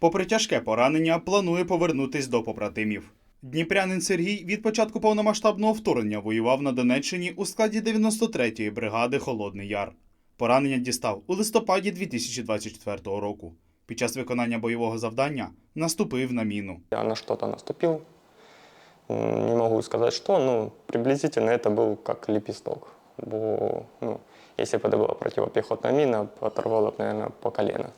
Попри тяжке поранення, планує повернутись до побратимів. Дніпрянин Сергій від початку повномасштабного вторгнення воював на Донеччині у складі 93-ї бригади Холодний Яр. Поранення дістав у листопаді 2024 року. Під час виконання бойового завдання наступив на міну. Я на что-то наступил. М, Не могу сказать, что, но приблизительно это был как лепесток. Бо, ну, если бы это была противопехотная мина, оторвало бы, наверное, по колено.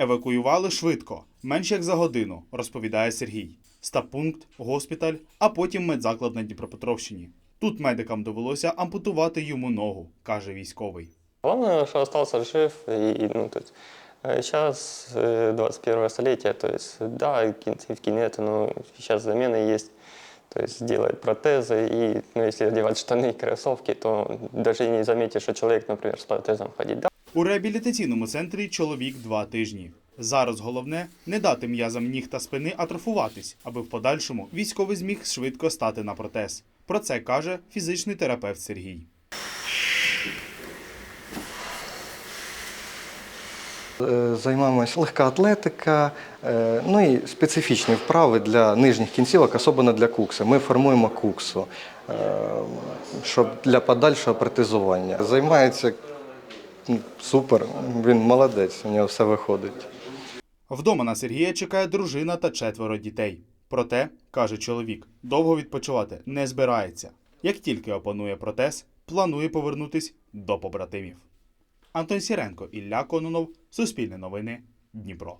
Евакуювали швидко, менше як за годину, розповідає Сергій. Стабпункт, госпіталь, а потім медзаклад на Дніпропетровщині. Тут медикам довелося ампутувати йому ногу, каже військовий. Главное, что остался жив. И, ну, то есть, сейчас 21 столетие, то есть, да, кинцевки нет, но сейчас замены есть. То есть делают протезы, и ну, если одевать штаны и кроссовки, то даже не заметишь, что человек, например, с протезом ходит. Да, У реабілітаційному центрі чоловік два тижні. Зараз головне не дати м'язам ніг та спини атрофуватись, аби в подальшому військовий зміг швидко стати на протез. Про це каже фізичний терапевт Сергій. Е, Займаємось легка атлетика, е, ну і специфічні вправи для нижніх кінцівок, особливо для кукси. Ми формуємо куксу, е, для подальшого протезування. Займається супер, він молодець, у нього все виходить. Вдома на Сергія чекає дружина та четверо дітей. Проте, каже чоловік, довго відпочивати не збирається. Як тільки опанує протез, планує повернутись до побратимів. Антон Сіренко, Ілля Кононов, Суспільне новини, Дніпро.